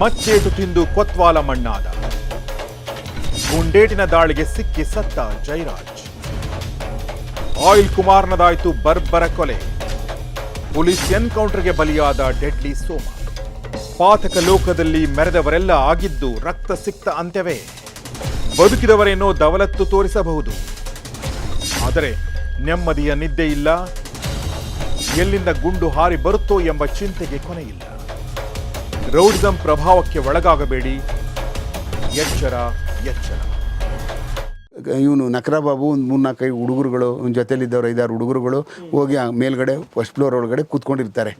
ಮಚ್ಚೇಟು ತಿಂದು ಕೊತ್ವಾಲ ಮಣ್ಣಾದ. ಗುಂಡೇಟಿನ ದಾಳಿಗೆ ಸಿಕ್ಕಿ ಸತ್ತ ಜೈರಾಜ್. ಆಯಿಲ್ ಕುಮಾರ್ನದಾಯಿತು ಬರ್ಬರ ಕೊಲೆ. ಪೊಲೀಸ್ ಎನ್ಕೌಂಟರ್ಗೆ ಬಲಿಯಾದ ಡೆಡ್ಲಿ ಸೋಮ. ಪಾತಕ ಲೋಕದಲ್ಲಿ ಮೆರೆದವರೆಲ್ಲ ಆಗಿದ್ದು ರಕ್ತ ಸಿಕ್ತ ಅಂತ್ಯವೇ. ಬದುಕಿದವರೇನೋ ದವಲತ್ತು ತೋರಿಸಬಹುದು. ಆದರೆ ನೆಮ್ಮದಿಯ ನಿದ್ದೆ ಇಲ್ಲ. ಎಲ್ಲಿಂದ ಗುಂಡು ಹಾರಿ ಬರುತ್ತೋ ಎಂಬ ಚಿಂತೆಗೆ ಕೊನೆಯಿಲ್ಲ. ರೌಡಿಸಂ ಪ್ರಭಾವಕ್ಕೆ ಒಳಗಾಗಬೇಡಿ. ಎಚ್ಚರ ಎಚ್ಚರ. ಇವನು ನಕರಾಬಾಬು, ಒಂದು ಮೂರ್ನಾಲ್ಕೈದು ಹುಡುಗರುಗಳು ಇವನ ಐದಾರು ಹುಡುಗರುಗಳು ಹೋಗಿ ಮೇಲ್ಗಡೆ ಫಸ್ಟ್ ಫ್ಲೋರ್ ಒಳಗಡೆ ಕೂತ್ಕೊಂಡಿರ್ತಾರೆ.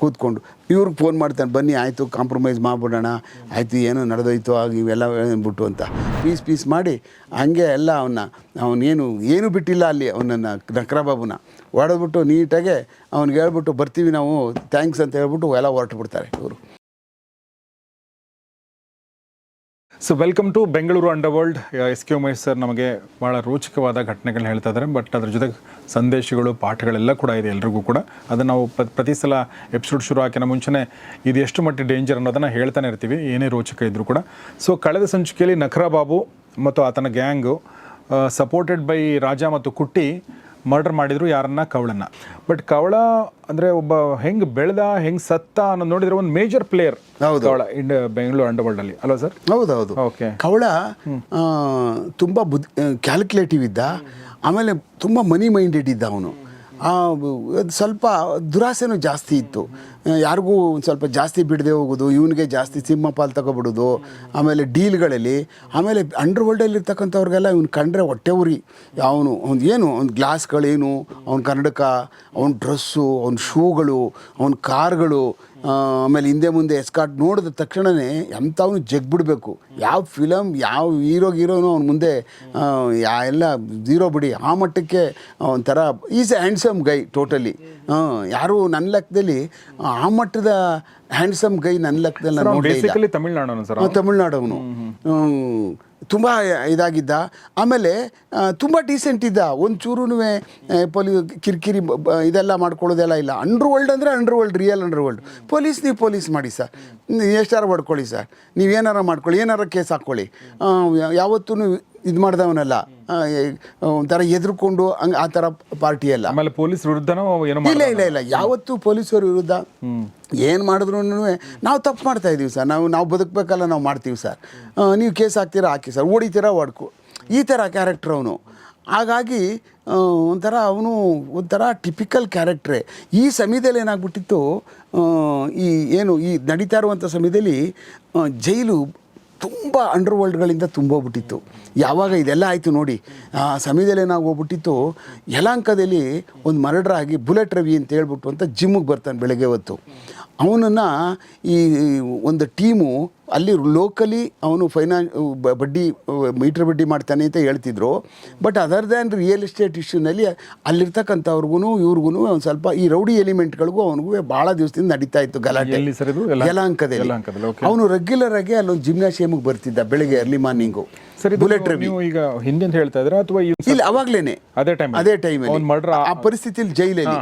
ಕೂತ್ಕೊಂಡು ಇವ್ರಿಗೆ ಫೋನ್ ಮಾಡ್ತಾನೆ, ಬನ್ನಿ, ಆಯಿತು ಕಾಂಪ್ರಮೈಸ್ ಮಾಡಿಬಿಡೋಣ. ಆಯಿತು, ಏನೋ ನಡೆದೋಯ್ತು, ಆಗ ಇವೆಲ್ಲ ಅಂದ್ಬಿಟ್ಟು ಅಂತ. ಪೀಸ್ ಪೀಸ್ ಮಾಡಿ ಹಂಗೆ ಎಲ್ಲ ಅವನ್ನ ಅವನೇನು ಏನೂ ಬಿಟ್ಟಿಲ್ಲ ಅಲ್ಲಿ ಅವನನ್ನು ನಕರಾಬಾಬುನ. ಹೊಡೆದ್ಬಿಟ್ಟು ನೀಟಾಗೆ ಅವ್ನಿಗೆ ಹೇಳ್ಬಿಟ್ಟು, ಬರ್ತೀವಿ ನಾವು ಥ್ಯಾಂಕ್ಸ್ ಅಂತ ಹೇಳ್ಬಿಟ್ಟು ಎಲ್ಲ ಹೊರಟು ಬಿಡ್ತಾರೆ ಇವರು. So welcome to Bengaluru underworld S K Umesh sir ನಮಗೆ ಭಾಳ ರೋಚಕವಾದ ಘಟನೆಗಳನ್ನ ಹೇಳ್ತಾ ಇದ್ದಾರೆ. ಬಟ್ ಅದ್ರ ಜೊತೆಗೆ ಸಂದೇಶಗಳು, ಪಾಠಗಳೆಲ್ಲ ಕೂಡ ಇದೆ ಎಲ್ರಿಗೂ ಕೂಡ. ಅದನ್ನು ನಾವು ಪ್ರ- ಪ್ರತಿ ಸಲ ಎಪಿಸೋಡ್ ಶುರು ಹಾಕಿನ ಮುಂಚೆನೆ ಇದು ಎಷ್ಟು ಮಟ್ಟಿಗೆ ಡೇಂಜರ್ ಅನ್ನೋದನ್ನು ಹೇಳ್ತಾನೆ ಇರ್ತೀವಿ. ಏನೇ ರೋಚಕ ಇದ್ದರೂ ಕೂಡ. ಸೊ ಕಳೆದ ಸಂಚಿಕೆಯಲ್ಲಿ ನಖರಾ ಬಾಬು ಮತ್ತು ಆತನ ಗ್ಯಾಂಗು ಸಪೋರ್ಟೆಡ್ ಬೈ ರಾಜ ಮತ್ತು ಕುಟ್ಟಿ ಮರ್ಡರ್ ಮಾಡಿದ್ರು ಯಾರನ್ನ? ಕವಳನ್ನ. ಬಟ್ ಕವಳ ಅಂದರೆ ಒಬ್ಬ ಹೆಂಗೆ ಬೆಳೆದ ಹೆಂಗೆ ಸತ್ತ ಅನ್ನೋದು ನೋಡಿದ್ರೆ ಒಂದು ಮೇಜರ್ ಪ್ಲೇಯರ್ ಹೌದು. ಕವಳ ಇಂಡ ಬೆಂಗಳೂರು ಅಂಡರ್ ವರ್ಲ್ಡ್ ಅಲ್ಲಿ ಅಲ್ವಾ ಸರ್? ಹೌದೌದು ಓಕೆ ಕವಳ ತುಂಬಾ ತುಂಬ ಬುದ್ ಕ್ಯಾಲ್ಕುಲೇಟಿವ್ ಇದ್ದ. ಆಮೇಲೆ ತುಂಬ ಮನಿ ಮೈಂಡೆಡ್ ಇದ್ದ ಅವನು. ಸ್ವಲ್ಪ ದುರಾಸೆನೂ ಜಾಸ್ತಿ ಇತ್ತು. ಯಾರಿಗೂ ಒಂದು ಸ್ವಲ್ಪ ಜಾಸ್ತಿ ಬಿಡದೆ ಹೋಗೋದು, ಇವನಿಗೆ ಜಾಸ್ತಿ ಸಿಂಹ ಪಾಲ್ ತಗೊಬಿಡೋದು, ಆಮೇಲೆ ಡೀಲ್ಗಳಲ್ಲಿ, ಆಮೇಲೆ ಅಂಡರ್ ವರ್ಲ್ಡಲ್ಲಿ ಇರ್ತಕ್ಕಂಥವ್ರಿಗೆಲ್ಲ ಇವ್ನು ಕಂಡ್ರೆ ಹೊಟ್ಟೆ ಉರಿ. ಅವನು ಒಂದು ಏನು, ಅವ್ನ ಗ್ಲಾಸ್ಗಳೇನು, ಅವ್ನ ಕನ್ನಡಕ, ಅವ್ನ ಡ್ರೆಸ್ಸು, ಅವ್ನ ಶೂಗಳು, ಅವ್ನ ಕಾರ್ಗಳು ಆಮೇಲೆ ಹಿಂದೆ ಮುಂದೆ ಎಸ್ಕಾಟ್ ನೋಡಿದ ತಕ್ಷಣವೇ ಎಂಥವನು ಜಗ್ಬಿಡ್ಬೇಕು. ಯಾವ ಫಿಲಮ್ ಯಾವ ಹೀರೋ ಗೀರೋನು ಅವ್ನ ಮುಂದೆ ಯಾ ಎಲ್ಲ ಝೀರೋ ಬಿಡಿ. ಆ ಮಟ್ಟಕ್ಕೆ ಒಂಥರ is a handsome guy totally ಯಾರು ನನ್ನ ಲೆಕ್ಕದಲ್ಲಿ ಆ ಮಟ್ಟದ ಹ್ಯಾಂಡ್ಸಮ್ ಗೈ ನನ್ನ ಲೆಕ್ಕದಲ್ಲಿ ನಾನು ನೋಡೇ ಇಲ್ಲ. ಬೇಸಿಕಲಿ ತಮಿಳ್ನಾಡು ಸರ್ ಆ, ತಮಿಳ್ನಾಡವನು. ತುಂಬ ಇದಾಗಿದ್ದ. ಆಮೇಲೆ ತುಂಬ ಡೀಸೆಂಟ್ ಇದ್ದ. ಒಂಚೂರು ಪೊಲೀಸ್ ಕಿರಿಕಿರಿ ಇದೆಲ್ಲ ಮಾಡ್ಕೊಳ್ಳೋದೆಲ್ಲ ಇಲ್ಲ. ಅಂಡರ್ ವರ್ಲ್ಡ್ ಅಂದರೆ underworld real underworld police, ನೀವು ಪೊಲೀಸ್ ಮಾಡಿ ಸರ್. ಎಷ್ಟಾರು ಮಾಡ್ಕೊಳ್ಳಿ ಸರ್. ನೀವು ಏನಾರು ಮಾಡ್ಕೊಳ್ಳಿ. ಏನಾರು ಕೇಸ್ ಹಾಕ್ಕೊಳ್ಳಿ ಯಾವತ್ತೂ ಇದು ಮಾಡಿದವನಲ್ಲ. ಒಂಥರ ಎದುರುಕೊಂಡು ಹಂಗೆ ಆ ಥರ ಪಾರ್ಟಿ ಅಲ್ಲ. ಆಮೇಲೆ ಪೊಲೀಸ್ ವಿರುದ್ಧನೂ ಏನೋ ಇಲ್ಲ ಇಲ್ಲ ಇಲ್ಲ. ಯಾವತ್ತೂ ಪೊಲೀಸರ ವಿರುದ್ಧ ಏನು ಮಾಡಿದ್ರು ನಾವು ತಪ್ಪು ಮಾಡ್ತಾ ಇದ್ದೀವಿ ಸರ್. ನಾವು ನಾವು ಬದುಕಬೇಕಲ್ಲ ನಾವು ಮಾಡ್ತೀವಿ ಸರ್. ನೀವು ಕೇಸ್ ಹಾಕ್ತೀರಾ ಹಾಕಿ ಸರ್. ಓಡಿತೀರಾ ಹೊಡ್ಕು ಈ ಥರ ಕ್ಯಾರೆಕ್ಟರ್ ಅವನು. ಹಾಗಾಗಿ ಒಂಥರ ಅವನು ಒಂಥರ ಟಿಪಿಕಲ್ ಕ್ಯಾರೆಕ್ಟ್ರೇ ಈ ಸಮಯದಲ್ಲಿ ಏನಾಗ್ಬಿಟ್ಟಿತ್ತು ಈ ಏನು ಈ ನಡೀತಾ ಇರುವಂಥ ಸಮಯದಲ್ಲಿ ಜೈಲು ತುಂಬ ಅಂಡರ್ ವರ್ಲ್ಡ್ಗಳಿಂದ ತುಂಬೋಗ್ಬಿಟ್ಟಿತ್ತು. ಯಾವಾಗ ಇದೆಲ್ಲ ಆಯಿತು ನೋಡಿ, ಆ, ಸಮಯದಲ್ಲಿ ಹೋಗ್ಬಿಟ್ಟಿತ್ತು. ಯಲಾಂಕದಲ್ಲಿ ಒಂದು ಮರ್ಡರ್ ಆಗಿ ಬುಲೆಟ್ ರವಿ ಅಂತ ಹೇಳ್ಬಿಟ್ಟು ಅಂತ ಜಿಮ್ಮಿಗೆ ಬರ್ತಾನೆ ಬೆಳಗ್ಗೆ ಹೊತ್ತು. ಅವನನ್ನು ಈ ಒಂದು ಟೀಮು ಅಲ್ಲಿ ಲೋಕಲಿ ಅವನು ಫೈನಾನ್ ಬಡ್ಡಿ ಮೀಟ್ರ್ ಬಡ್ಡಿ ಮಾಡ್ತಾನೆ ಅಂತ ಹೇಳ್ತಿದ್ರು. But other than real estate ಇಶ್ಯೂನಲ್ಲಿ ಅಲ್ಲಿರ್ತಕ್ಕಂಥವ್ರಿಗೂ ಇವ್ರಿಗೂ ಒಂದು ಸ್ವಲ್ಪ ಈ ರೌಡಿ ಎಲಿಮೆಂಟ್ಗಳಿಗೂ ಅವನಿಗೂ ಭಾಳ ದಿವಸದಿಂದ ನಡೀತಾ ಇತ್ತು ಗಲಾಟೆ. ಯಲಾಂಕದಲ್ಲಿ ಅವನು ರೆಗ್ಯುಲರ್ ಆಗಿ ಅಲ್ಲೊಂದು ಜಿಮ್ನಾಶಿಯಮ್ಗೆ ಬರ್ತಿದ್ದ ಬೆಳಿಗ್ಗೆ ಅರ್ಲಿ ಮಾರ್ನಿಂಗು ಸರಿ ಬುಲೆಟ್ ರವಿ ಈಗ ಹಿಂದಿನ ಹೇಳ್ತಾ ಇದ್ರೆ ಅಥವಾ ಇಲ್ಲ ಅವಾಗ್ಲೇನೆ. ಅದೇ ಟೈಮ್ ಅದೇ ಟೈಮ್ ಆ ಪರಿಸ್ಥಿತಿಲಿ ಜೈಲಲ್ಲಿ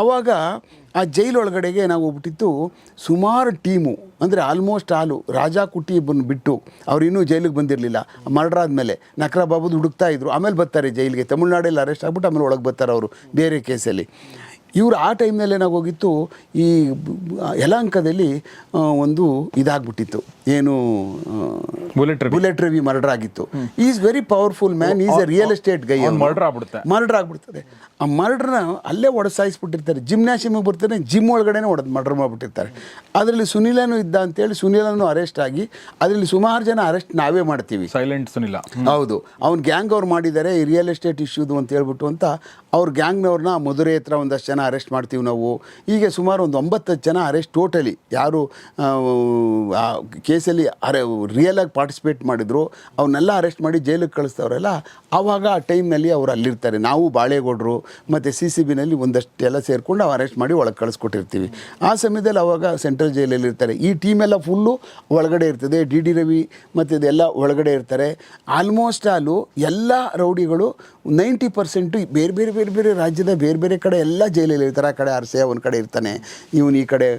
ಆವಾಗ ಆ ಜೈಲೊಳಗಡೆಗೆ ನಾವು ಹೋಗ್ಬಿಟ್ಟಿತ್ತು ಸುಮಾರು ಟೀಮು, ಅಂದರೆ ಆಲ್ಮೋಸ್ಟ್ ಆಲು ರಾಜಾ ಬಂದು ಬಿಟ್ಟು ಅವ್ರು ಇನ್ನೂ ಜೈಲಿಗೆ ಬಂದಿರಲಿಲ್ಲ. ಮರ್ಡರ್ ಆದಮೇಲೆ ನಕ್ರ ಬಾಬುದು ಹುಡುಕ್ತಾ ಇದ್ರು, ಆಮೇಲೆ ಬರ್ತಾರೆ ಜೈಲಿಗೆ. ತಮಿಳ್ನಾಡಲ್ಲಿ ಅರೆಸ್ಟ್ ಆಗ್ಬಿಟ್ಟು ಆಮೇಲೆ ಒಳಗೆ ಬರ್ತಾರೆ ಅವರು ಬೇರೆ ಕೇಸಲ್ಲಿ ಇವರು ಆ ಟೈಮ್ನಲ್ಲಿ ಏನಾಗೋಗಿತ್ತು ಈ ಯಲಾಂಕದಲ್ಲಿ ಒಂದು ಇದಾಗ್ಬಿಟ್ಟಿತ್ತು. ಏನು ಬುಲೆಟ್ ಬುಲೆಟ್ ರವಿ ಮರ್ಡರ್ ಆಗಿತ್ತು. Is very powerful man is a real estate guy murder ಆಗ್ಬಿಡುತ್ತೆ. ಮರ್ಡರ್ ಆಗ್ಬಿಡ್ತದೆ. ಆ ಮರ್ಡ್ರನ್ನ ಅಲ್ಲೇ ಒಡಸಾಯಿಸ್ಬಿಟ್ಟಿರ್ತಾರೆ. ಜಿಮ್ನಾಶಿಮಿಗೆ ಬರ್ತಾರೆ ಜಿಮ್ ಒಳಗಡೆನೇ ಒಡೆದು ಮರ್ಡರ್ ಮಾಡಿಬಿಟ್ಟಿರ್ತಾರೆ. ಅದರಲ್ಲಿ ಸುನೀಲನು ಇದ್ದ ಅಂತೇಳಿ ಸುನೀಲನು ಅರೆಸ್ಟ್ ಆಗಿ ಅದರಲ್ಲಿ ಸುಮಾರು ಜನ ಅರೆಸ್ಟ್ ನಾವೇ ಮಾಡ್ತೀವಿ. ಸೈಲೆಂಟ್ ಸುನಿಲ. ಹೌದು. ಅವ್ನು ಗ್ಯಾಂಗ್ ಅವ್ರು ಮಾಡಿದ್ದಾರೆ ಈ ರಿಯಲ್ ಎಸ್ಟೇಟ್ ಇಶ್ಯೂದು ಅಂತ ಹೇಳ್ಬಿಟ್ಟು ಅಂತ ಅವ್ರ ಗ್ಯಾಂಗ್ನವ್ರನ್ನ ಮಧುರೆ ಹತ್ರ ಒಂದಷ್ಟು ಜನ ಅರೆಸ್ಟ್ ಮಾಡ್ತೀವಿ ನಾವು. ಹೀಗೆ ಸುಮಾರು ಒಂದು ಒಂಬತ್ತು ಜನ ಅರೆಸ್ಟ್ ಟೋಟಲಿ ಯಾರು ಆ, ಕೇಸಲ್ಲಿ ಅರೆ ರಿಯಲ್ ಆಗಿ ಪಾರ್ಟಿಸಿಪೇಟ್ ಮಾಡಿದ್ರು. ಅವನ್ನೆಲ್ಲ ಅರೆಸ್ಟ್ ಮಾಡಿ ಜೈಲಿಗೆ ಕಳಿಸ್ತವ್ರೆಲ್ಲ ಆವಾಗ ಆ ಟೈಮ್ನಲ್ಲಿ ಅವ್ರು ಅಲ್ಲಿರ್ತಾರೆ. ನಾವು ಬಾಳೆಗೌಡರು ಮತ್ತು ಸಿ ಸಿ ಬಿನಲ್ಲಿ ಒಂದಷ್ಟು ಎಲ್ಲ ಸೇರಿಕೊಂಡು ನಾವು ಅರೆಸ್ಟ್ ಮಾಡಿ ಒಳಗೆ ಕಳಿಸ್ಕೊಟ್ಟಿರ್ತೀವಿ. ಆ ಸಮಯದಲ್ಲಿ ಅವಾಗ ಸೆಂಟ್ರಲ್ ಜೈಲಲ್ಲಿ ಇರ್ತಾರೆ. ಈ ಟೀಮ್ ಎಲ್ಲ ಫುಲ್ಲು ಒಳಗಡೆ ಇರ್ತದೆ. ಡಿ ಡಿ ರವಿ ಮತ್ತು ಇದೆಲ್ಲ ಒಳಗಡೆ ಇರ್ತಾರೆ. ಆಲ್ಮೋಸ್ಟ್ ಆಲು ಎಲ್ಲ ರೌಡಿಗಳು ನೈಂಟಿ ಪರ್ಸೆಂಟು ಬೇರೆ ಬೇರೆ ಬೇರೆ ಬೇರೆ ಬೇರೆ ರಾಜ್ಯದ ಬೇರೆ ಬೇರೆ ಕಡೆ ಎಲ್ಲ ಜೈಲಲ್ಲಿ ಇರ್ತಾರೆ. ಆ ಕಡೆ ಅರಸೆ ಒಂದು ಕಡೆ ಇರ್ತಾನೆ. ಇವನು ಈ ಕಡೆ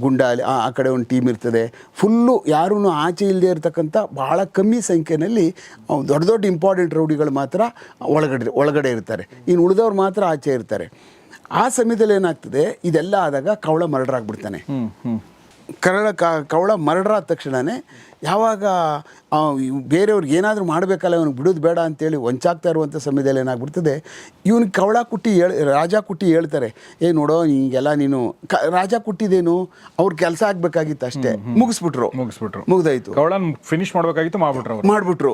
ಗುಂಡ ಅಲ್ಲಿ ಆ ಕಡೆ ಒಂದು ಟೀಮ್ ಇರ್ತದೆ. ಫುಲ್ಲು ಯಾರೂ ಆಚೆ ಇಲ್ಲದೆ ಇರತಕ್ಕಂಥ ಭಾಳ ಕಮ್ಮಿ ಸಂಖ್ಯೆಯಲ್ಲಿ ದೊಡ್ಡ ದೊಡ್ಡ ಇಂಪಾರ್ಟೆಂಟ್ ರೌಡಿಗಳು ಮಾತ್ರ ಒಳಗಡೆ ಒಳಗಡೆ ಇರ್ತಾರೆ. ಇನ್ನು ಉಳಿದವ್ರು ಮಾತ್ರ ಆಚೆ ಇರ್ತಾರೆ. ಆ ಸಮಯದಲ್ಲಿ ಏನಾಗ್ತದೆ ಇದೆಲ್ಲ ಆದಾಗ ಕವಳ ಮರ್ಡರ್ ಆಗಿಬಿಡ್ತಾನೆ. ಕರಳ ಕ- ಕವಳ ಮರ್ಡರ್ ಆದ ತಕ್ಷಣವೇ ಯಾವಾಗ ಬೇರೆಯವ್ರಿಗೆ ಏನಾದರೂ ಮಾಡಬೇಕಲ್ಲ ಇವನಿಗೆ ಬಿಡೋದು ಬೇಡ ಅಂತೇಳಿ ವಂಚಾಗ್ತಾ ಇರುವಂಥ ಸಮಯದಲ್ಲಿ ಏನಾಗ್ಬಿಡ್ತದೆ ಇವನಿಗೆ ಕವಳ ಕುಟ್ಟಿ ಹೇಳ್ ರಾಜ ಕುಟ್ಟಿ ಹೇಳ್ತಾರೆ ಏ ನೋಡೋ ಹಿಂಗೆಲ್ಲ ನೀನು ಕ ರಾಜ ಕುಟ್ಟಿದೇನು ಅವ್ರ ಕೆಲಸ ಆಗಬೇಕಾಗಿತ್ತು ಅಷ್ಟೇ ಮುಗಿಸ್ಬಿಟ್ರು ಮುಗಿಸ್ಬಿಟ್ರು. ಮುಗ್ದಾಯ್ತು. ಕವಳನ್ ಫಿನಿಶ್ ಮಾಡಬೇಕಾಗಿತ್ತು ಮಾಡ್ಬಿಟ್ರು ಮಾಡಿಬಿಟ್ರು.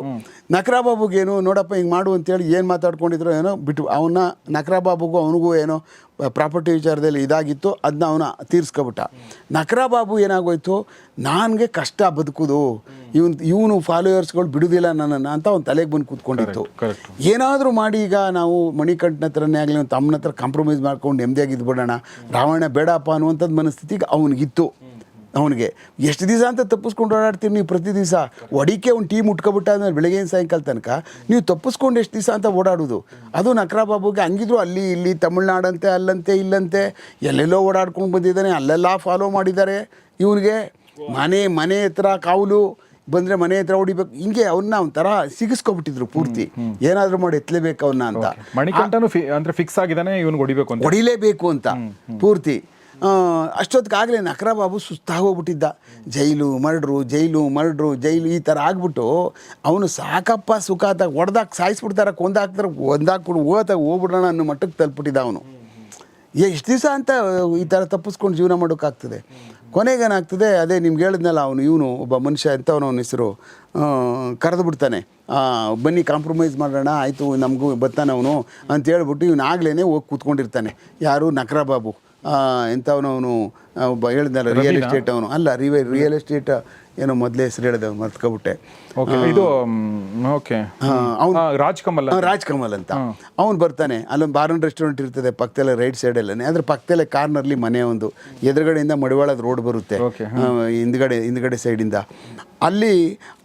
ನಕ್ರಾ ಏನು ನೋಡಪ್ಪ ಹಿಂಗೆ ಮಾಡು ಅಂತೇಳಿ ಏನು ಮಾತಾಡ್ಕೊಂಡಿದ್ರು ಏನೋ ಬಿಟ್ಟು ಅವನ್ನ ನಕರಾಬಾಬುಗೂ ಅವನಿಗೂ ಏನೋ ಪ್ರಾಪರ್ಟಿ ವಿಚಾರದಲ್ಲಿ ಇದಾಗಿತ್ತು ಅದನ್ನ ಅವನ ತೀರಿಸ್ಕೊಬಿಟ್ಟ. ನಕರಾಬಾಬು ಏನಾಗೋಯ್ತು ನನಗೆ ಕಷ್ಟ ಬದುಕುದು ಇವನ್ ಇವನು ಫಾಲೋಯರ್ಸ್ಗಳು ಬಿಡುದಿಲ್ಲ ನನ್ನನ್ನು ಅಂತ ಅವ್ನು ತಲೆಗೆ ಬಂದು ಕೂತ್ಕೊಂಡಿತ್ತು. ಏನಾದರೂ ಮಾಡಿ ಈಗ ನಾವು ಮಣಿಕಂಠನ ಹತ್ರನೇ ಆಗಲಿ ಅವ್ನು ತಮ್ಮನ ಹತ್ರ ಕಾಂಪ್ರಮೈಸ್ ಮಾಡ್ಕೊಂಡು ನೆಮ್ಮದಿಯಾಗಿ ಇದ್ಬಿಡೋಣ ರಾವಣ ಬೇಡಪ್ಪ ಅನ್ನುವಂಥದ್ದು ಮನಸ್ಥಿತಿಗೆ ಅವನಿಗಿತ್ತು. ಅವನಿಗೆ ಎಷ್ಟು ದಿವಸ ಅಂತ ತಪ್ಪಿಸ್ಕೊಂಡು ಓಡಾಡ್ತೀನಿ ನೀವು ಪ್ರತಿ ದಿವಸ? ಒಡಿಕೆ ಒಂದು ಟೀಮ್ ಉಟ್ಕೊಬಿಟ್ಟ ಅಂದ್ರೆ ಬೆಳಗ್ಗೆ ಸಾಯಂಕಾಲ ತನಕ ನೀವು ತಪ್ಪಿಸ್ಕೊಂಡು ಎಷ್ಟು ದಿವಸ ಅಂತ ಓಡಾಡೋದು. ಅದು ನಕ್ರಾ ಬಾಬುಗೆ ಹಂಗಿದ್ರು ಅಲ್ಲಿ ಇಲ್ಲಿ ತಮಿಳ್ನಾಡಂತೆ ಅಲ್ಲಂತೆ ಇಲ್ಲಂತೆ ಎಲ್ಲೆಲ್ಲೋ ಓಡಾಡ್ಕೊಂಡು ಬಂದಿದ್ದಾನೆ ಅಲ್ಲೆಲ್ಲ ಫಾಲೋ ಮಾಡಿದ್ದಾರೆ. ಇವನಿಗೆ ಮನೆ ಮನೆ ಹತ್ರ ಕಾವಲು ಬಂದರೆ ಮನೆ ಹತ್ರ ಹೊಡಿಬೇಕು. ಹಿಂಗೆ ಅವನ್ನ ಒಂಥರ ಸಿಗಿಸ್ಕೊಬಿಟ್ಟಿದ್ರು ಪೂರ್ತಿ. ಏನಾದರೂ ಮಾಡಿ ಎತ್ತಲೇಬೇಕು ಅವನ್ನ ಅಂತ. ಮಣಿಕಂಠನು ಅಂದ್ರೆ ಫಿಕ್ಸ್ ಆಗಿದ್ದಾನೆ ಇವನು ಹೊಡಿಬೇಕು ಅಂತ. ಹೊಡಿಲೇಬೇಕು ಅಂತ ಪೂರ್ತಿ. ಅಷ್ಟೊತ್ತಿಗಾಗಲೇ ನಕರ ಬಾಬು ಸುಸ್ತಾಗೋಗ್ಬಿಟ್ಟಿದ್ದ. Jail murder jail murder jail ಈ ಥರ ಆಗ್ಬಿಟ್ಟು ಅವನು ಸಾಕಪ್ಪ ಸುಖ ಅಂತ ಹೊಡೆದಾಕ್ ಸಾಯಿಸ್ಬಿಡ್ತಾರೆ ಕೊಂದಾಕ್ತಾರೆ ಒಂದಾಕ್ಬಿಡು ಹೋದಾಗ ಹೋಗ್ಬಿಡೋಣ ಅನ್ನೋ ಮಟ್ಟಕ್ಕೆ ತಲುಪಿಟ್ಟಿದ್ದ ಅವನು. ಎಷ್ಟು ದಿವಸ ಅಂತ ಈ ಥರ ತಪ್ಪಿಸ್ಕೊಂಡು ಜೀವನ ಮಾಡೋಕ್ಕಾಗ್ತದೆ. ಕೊನೆಗೇನಾಗ್ತದೆ ಅದೇ ನಿಮ್ಗೆ ಹೇಳಿದ್ನಲ್ಲ ಅವನು ಇವನು ಒಬ್ಬ ಮನುಷ್ಯ ಎಂಥವನು ಅವನ ಹೆಸರು ಕರೆದು ಬಿಡ್ತಾನೆ ಬನ್ನಿ ಕಾಂಪ್ರಮೈಸ್ ಮಾಡೋಣ ಆಯಿತು ನಮಗೂ ಬರ್ತಾನೆ ಅವನು ಅಂತ ಹೇಳ್ಬಿಟ್ಟು ಇವನು ಆಗ್ಲೇ ಹೋಗಿ ಕೂತ್ಕೊಂಡಿರ್ತಾನೆ. ಯಾರು? ನಕ್ರಾಬಾಬು. ಎಂಥವನು ಅವನು ಒಬ್ಬ ಹೇಳಿದ್ನಲ್ಲ ರಿಯಲ್ ಎಸ್ಟೇಟ್ ಅವನು. ಅಲ್ಲ ರಿವೆ ರಿಯಲ್ ಎಸ್ಟೇಟ್ ಏನೋ ಮೊದಲೇ ಹೆಸರು ಹೇಳಿದೆ ಮರ್ತ್ಕೊಬಿಟ್ಟೆ. ಓಕೆ ಇದು ಓಕೆ ಅವ್ನು ರಾಜ್ ಕಮಲ್ ರಾಜ್ ಕಮಲ್ ಅಂತ. ಅವನು ಬರ್ತಾನೆ ಅಲ್ಲೊಂದು ಬಾರನ್ ರೆಸ್ಟೋರೆಂಟ್ ಇರ್ತದೆ ಪಕ್ಕದಲ್ಲೇ ರೈಟ್ ಸೈಡಲ್ಲೇ ಅದ್ರ ಪಕ್ಕದಲ್ಲೇ ಕಾರ್ನರ್ಲಿ ಮನೆ ಒಂದು. ಎದುರುಗಡೆಯಿಂದ ಮಡಿವಾಳದ ರೋಡ್ ಬರುತ್ತೆ ಹಿಂದ್ಗಡೆ ಹಿಂದ್ಗಡೆ ಸೈಡಿಂದ ಅಲ್ಲಿ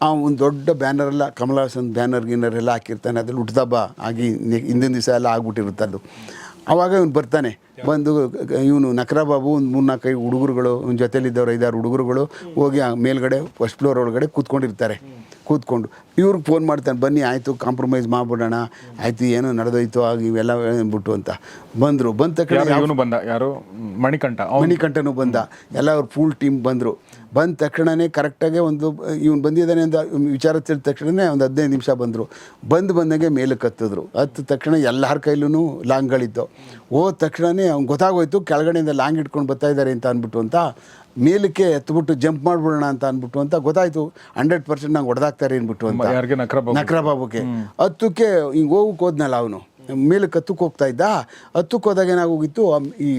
ಆ ಒಂದು ದೊಡ್ಡ ಬ್ಯಾನರ್ ಎಲ್ಲ ಕಮಲ್ ಹಾಸನ್ ಬ್ಯಾನರ್ ಗಿನ್ನರ್ ಎಲ್ಲ ಹಾಕಿರ್ತಾನೆ. ಅದ್ರಲ್ಲಿ ಹುಟ್ಟದಬ್ಬ ಆಗಿ ಹಿಂದಿನ ದಿವಸ ಎಲ್ಲ ಆಗ್ಬಿಟ್ಟಿರುತ್ತೆ ಅದು. ಅವಾಗ ಇವನು ಬರ್ತಾನೆ. ಬಂದು ಇವನು ನಕರಾಬಾಬು ಒಂದು ಮೂರು ನಾಲ್ಕೈದು ಹುಡುಗರುಗಳು ಇವನ ಜೊತೆಲಿದ್ದವ್ರು ಐದಾರು ಹುಡುಗರುಗಳು ಹೋಗಿ ಆ ಮೇಲ್ಗಡೆ ಫಸ್ಟ್ ಫ್ಲೋರ್ ಒಳಗಡೆ ಕೂತ್ಕೊಂಡಿರ್ತಾರೆ. ಕೂತ್ಕೊಂಡು ಇವ್ರಿಗೆ ಫೋನ್ ಮಾಡ್ತಾನೆ ಬನ್ನಿ ಆಯಿತು ಕಾಂಪ್ರಮೈಸ್ ಮಾಡ್ಬಿಡೋಣ. ಆಯಿತು ಏನೋ ನಡೆದೋಯ್ತು ಆಗ ಇವೆಲ್ಲ ಅಂದ್ಬಿಟ್ಟು ಅಂತ. ಬಂದರು. ಬಂದ ತಕ್ಷಣ ಯಾರು ಇವನು ಬಂದ? ಯಾರು? ಮಣಿಕಂಠ. ಮಣಿಕಂಠನು ಬಂದ. ಎಲ್ಲ ಅವ್ರ ಫುಲ್ ಟೀಮ್ ಬಂದರು. ಬಂದ ತಕ್ಷಣವೇ ಕರೆಕ್ಟಾಗಿ ಒಂದು ಇವ್ನು ಬಂದಿದ್ದಾನೆ ಅಂತ ವಿಚಾರ ತಿಳಿದ ತಕ್ಷಣವೇ ಒಂದು ಹದಿನೈದು ನಿಮಿಷ ಬಂದರು. ಬಂದು ಬಂದಂಗೆ ಮೇಲಕ್ಕೆ ಹತ್ತಿದ್ರು ಹತ್ತಿದ ತಕ್ಷಣ ಎಲ್ಲರ ಕೈಲೂ ಲಾಂಗ್ಗಳಿದ್ದು ಹೋದ ತಕ್ಷಣವೇ ಅವ್ನು ಗೊತ್ತಾಗೋಯ್ತು ಕೆಳಗಡೆಯಿಂದ ಲಾಂಗ್ ಇಟ್ಕೊಂಡು ಬರ್ತಾ ಇದ್ದಾರೆ ಅಂತ ಅಂದ್ಬಿಟ್ಟು ಅಂತ ಮೇಲಕ್ಕೆ ಎತ್ಬಿಟ್ಟು ಜಂಪ್ ಮಾಡ್ಬಿಡೋಣ ಅಂತ ಅಂದ್ಬಿಟ್ಟು ಅಂತ ಗೊತ್ತಾಯ್ತು. ಹಂಡ್ರೆಡ್ ಪರ್ಸೆಂಟ್ ನಂಗೆ ಹೊಡೆದಾಕ್ತಾರೆ ಅಂದ್ಬಿಟ್ಟು ಅಂತ. ನಕ್ರಬಾಬುಗೆ? ನಕ್ರ ನಕ್ರಾ ಬಾಬುಗೆ ಹತ್ತಕ್ಕೆ ಹಿಂಗೆ ಹೋಗಕ್ಕೆ ಹೋದ್ನಲ್ಲ ಅವನು. ಮೇಲಕ್ಕೆ ಹತ್ತಕ್ಕೆ ಹೋಗ್ತಾ ಇದ್ದ. ಹತ್ತಕ್ಕೆ ಹೋದಾಗ ಏನಾಗೋಗಿತ್ತು? ಈ